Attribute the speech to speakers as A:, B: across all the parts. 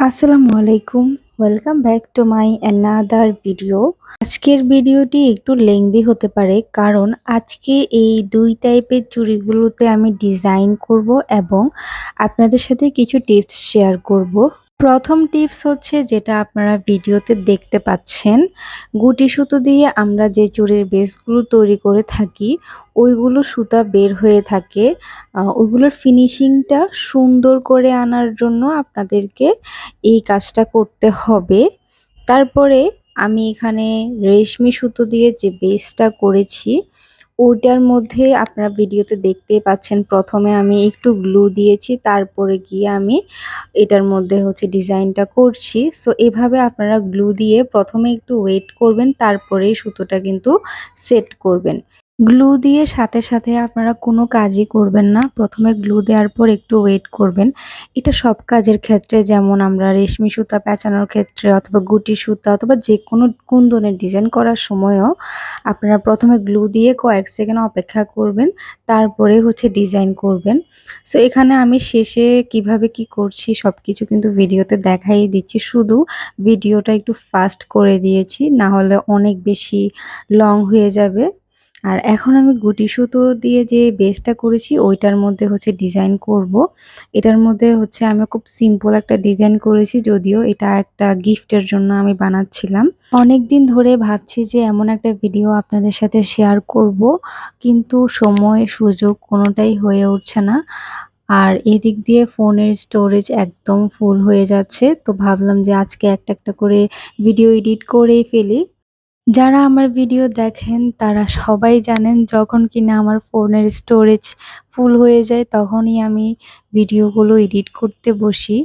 A: আসসালামু আলাইকুম। Welcome back to my another video আজকের ভিডিওটি একটু লেংদি হতে পারে, কারণ আজকে এই দুই টাইপের চুড়িগুলোতে আমি ডিজাইন করব এবং আপনাদের সাথে কিছু টিপস শেয়ার করব। প্রথম টিপস হচ্ছে যেটা আপনারা ভিডিওতে দেখতে পাচ্ছেন। গুটি সুতো দিয়ে আমরা যে চুড়ির বেসগুলো তৈরি করে থাকি, ওইগুলো সুতা বের হয়ে থাকে। ওইগুলোর ফিনিশিংটা সুন্দর করে আনার জন্য আপনাদেরকে এই কাজটা করতে হবে। তারপরে আমি এখানে রেশমি সুতো দিয়ে যে বেসটা করেছি ওটার মধ্যে আপনারা ভিডিওতে দেখতেই পাচ্ছেন, প্রথমে আমি একটু গ্লু দিয়েছি, তারপরে গিয়ে আমি এটার মধ্যে হচ্ছে ডিজাইনটা করছি। সো এভাবে আপনারা গ্লু দিয়ে প্রথমে একটু ওয়েট করবেন, তারপরেই সুতোটা কিন্তু সেট করবেন। গ্লু দিয়ে সাথে সাথে আপনারা কোনো কাজই করবেন না। প্রথমে গ্লু দেওয়ার পর একটু ওয়েট করবেন। এটা সব কাজের ক্ষেত্রে যেমন আমরা রেশমি সুতা পেঁচানোর ক্ষেত্রে অথবা গুটি সুতা অথবা যে কোনো কুন্দনের ডিজাইন করার সময়ও আপনারা প্রথমে গ্লু দিয়ে কয়েক সেকেন্ড অপেক্ষা করবেন, তারপরে হচ্ছে ডিজাইন করবেন। সো এখানে আমি শেষে কীভাবে কি করছি সব কিছু কিন্তু ভিডিওতে দেখাই দিচ্ছি। শুধু ভিডিওটা একটু ফাস্ট করে দিয়েছি না হলে অনেক বেশি লং হয়ে যাবে। আর এখন আমি গুটি সুতো দিয়ে যে বেসটা করেছি, ওইটার মধ্যে হচ্ছে ডিজাইন করব। এটার মধ্যে হচ্ছে আমি খুব সিম্পল একটা ডিজাইন করেছি, যদিও এটা একটা গিফটের জন্য আমি বানাচ্ছিলাম। অনেক দিন ধরে ভাবছি যে এমন একটা ভিডিও আপনাদের সাথে শেয়ার করব, কিন্তু সময়, সুযোগ কোনোটাই হয়ে উঠছে না। আর এদিক দিয়ে ফোনের স্টোরেজ একদম ফুল হয়ে যাচ্ছে, তো ভাবলাম যে আজকে একটা একটা করে ভিডিও এডিট করেই ফেলি। যারা আমার ভিডিও দেখেন, তারা সবাই জানেন যখন কিনা আমার ফোনের স্টোরেজ ফুল হয়ে যায়, তখনই আমি ভিডিওগুলো এডিট করতে বসি।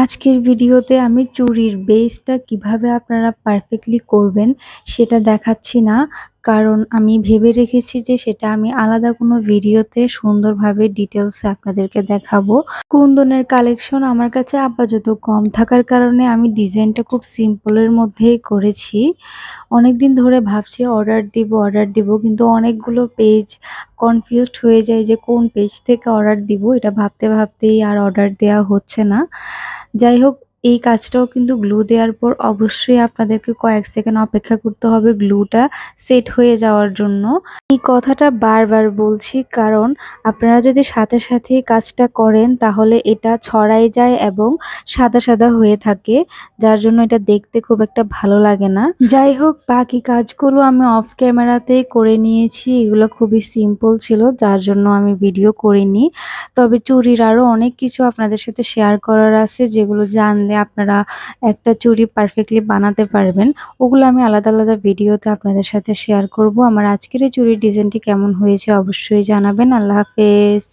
A: আজকের ভিডিওতে আমি চুরির বেসটা কীভাবে আপনারা পারফেক্টলি করবেন, সেটা দেখাচ্ছি না। কারণ আমি ভেবে রেখেছি যে সেটা আমি আলাদা কোনো ভিডিওতে সুন্দরভাবে ডিটেলসে আপনাদেরকে দেখাবো। কুন্দনের কালেকশন আমার কাছে আপাতত কম থাকার কারণে আমি ডিজাইনটা খুব সিম্পলের মধ্যেই করেছি। অনেক দিন ধরে ভাবছি অর্ডার দিব অর্ডার দিব, কিন্তু অনেকগুলো পেজ কনফিউজড হয়ে যায় যে কোন পেজ থেকে অর্ডার দিব। এটা ভাবতে ভাবতেই আর অর্ডার দেওয়া হচ্ছে না। যাই হোক এই কাজটাও কিন্তু গ্লু দেওয়ার পর অবশ্যই আপনাদেরকে কয়েক সেকেন্ড অপেক্ষা করতে হবে গ্লুটা সেট হয়ে যাওয়ার জন্য। এই কথাটা বারবার বলছি কারণ আপনারা যদি সাথে সাথে কাজটা করেন তাহলে এটা ছড়াই যায় এবং সাদা সাদা হয়ে থাকে, যার জন্য এটা দেখতে খুব একটা ভালো লাগে না। যাই হোক, বাকি কাজগুলো আমি অফ ক্যামেরাতেই করে নিয়েছি, এগুলো খুবই সিম্পল ছিল, যার জন্য আমি ভিডিও করিনি। তবে চুরির আরও অনেক কিছু আপনাদের সাথে শেয়ার করার আছে, যেগুলো জানলে আপনারা একটা চুরি পারফেক্টলি বানাতে পারবেন। ওগুলো আমি আলাদা আলাদা ভিডিওতে আপনাদের সাথে শেয়ার করব। আমার আজকের এই চুরির ডিজাইনটি কেমন হয়েছে অবশ্যই জানাবেন। আল্লাহ হাফেজ।